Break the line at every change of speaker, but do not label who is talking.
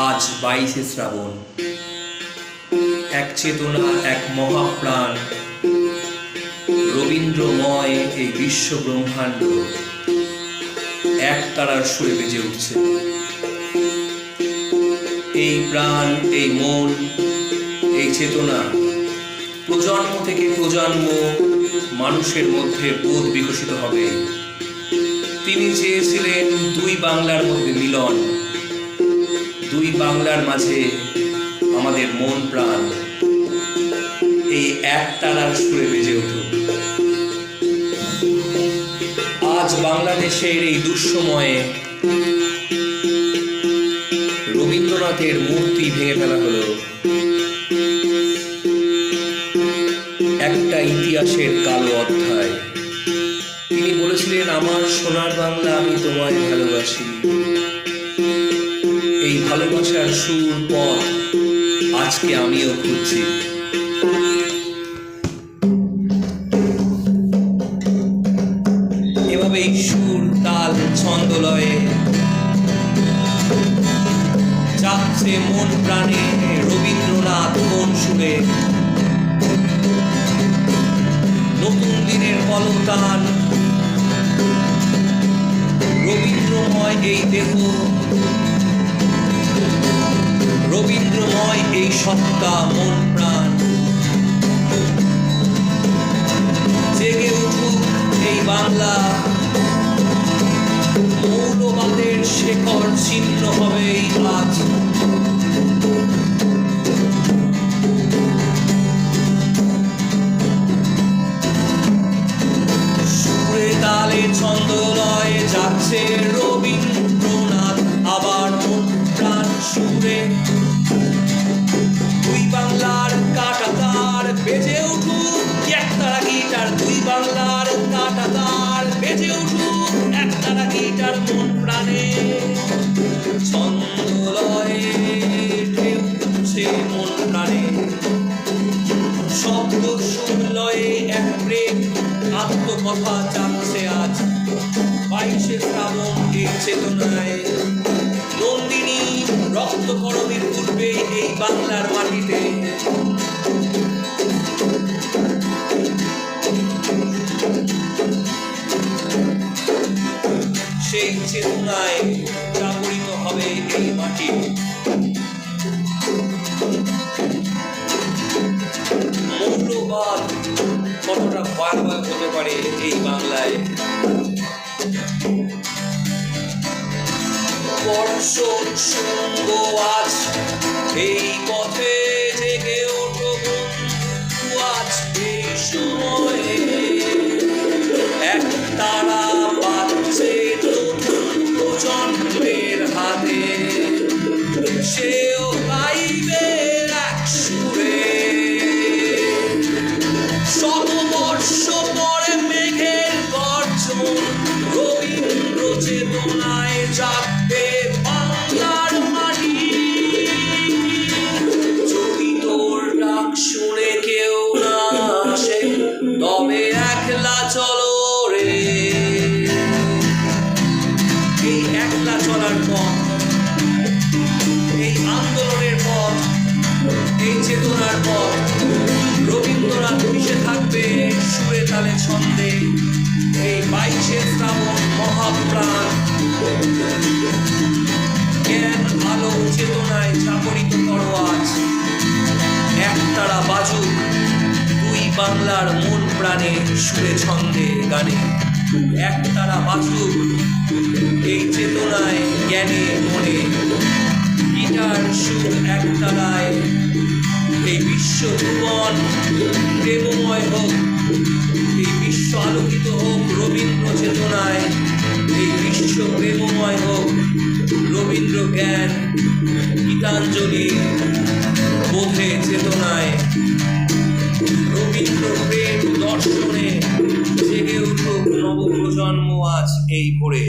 আজ বাইশে শ্রাবণ। এক চেতনা, এক মহাপ্রাণ। রবীন্দ্রময় এই বিশ্ব ব্রহ্মাণ্ড এক তারার সুরে বেজে উঠছে। এই প্রাণ, এই মন, এই চেতনা, প্রজন্ম থেকে প্রজন্ম মানুষের মধ্যে বোধ বিকশিত হবে। তিনি চেয়েছিলেন দুই বাংলার মধ্যে মিলন। দুই বাংলার মাঝে আমাদের মন প্রাণ। এই এক তারার সুরে বেজে উঠুক আজ বাংলাদেশের এই দুঃসময়ে রবীন্দ্রনাথের মূর্তি ভেঙে ফেলা হলো। একটা ইতিহাসের কালো অধ্যায়। তিনি বলেছিলেন, আমার সোনার বাংলা আমি তোমায় ভালোবাসি। ভালোবাসার সুর পথ আজকে আমিও খুঁজছি। এভাবে সুর, তাল, ছন্দ লয়ে যাচ্ছে মন প্রাণে রবীন্দ্রনাথ কোন সুরে। নতুন দিনের পলতান রবীন্দ্রময় এই দেহ সত্তা, মন, প্রাণ। জেগে উঠুক এই বাংলা। মৌলবাদের শেখর হবে এই আজ। সুরে তালে ছন্দ লয়ে যাচ্ছে গিটার মন প্রাণে ছন্দ লয়ে ঢেউ উঠছে মন প্রাণে। শব্দ সুর লয়ে এক প্রেম আত্মকথা যাচ্ছে আজ। বাইশে শ্রাবণ এই চেতনায়। নন্দিনী রক্তকরণের পূর্বে এই বাংলার মাটিতে। সেই চেতনায় জাগরিত হবে এই মাটি। মৌলবাদ কতটা ভয়াবহ হতে পারে এই বাংলায়? আজ, এই পথে জেগে ওঠো বন্ধু, আজ এই সময়ে। চলো রে। এই একলা চলার পথ, এই আন্দোলনের পথ, এই চেতনার পথ, রবীন্দ্রনাথ মিশে থাকবে সুরে তালে ছন্দে এই বাইশে শ্রাবণ মহাপ্রাণ। জ্ঞান আলো চেতনায় জাগরিত করো আজ। একতারা বাজুক বাংলার মন প্রাণে সুরে ছন্দে গানে। একতারা বাজুক এই চেতনায়, জ্ঞানে, মনে। গিটার সুর একতারায়, এই বিশ্ব ভুবন প্রেমময় হোক, এই বিশ্ব আলোকিত হোক রবীন্দ্র চেতনায়, এই বিশ্ব প্রেমময় হোক রবীন্দ্র জ্ঞান, গীতাঞ্জলি, বোধে চেতনায়। রবীন্দ্র প্রেম দর্শনে জেগে উঠুক নবপ্রজন্ম আজ এই ভোরে।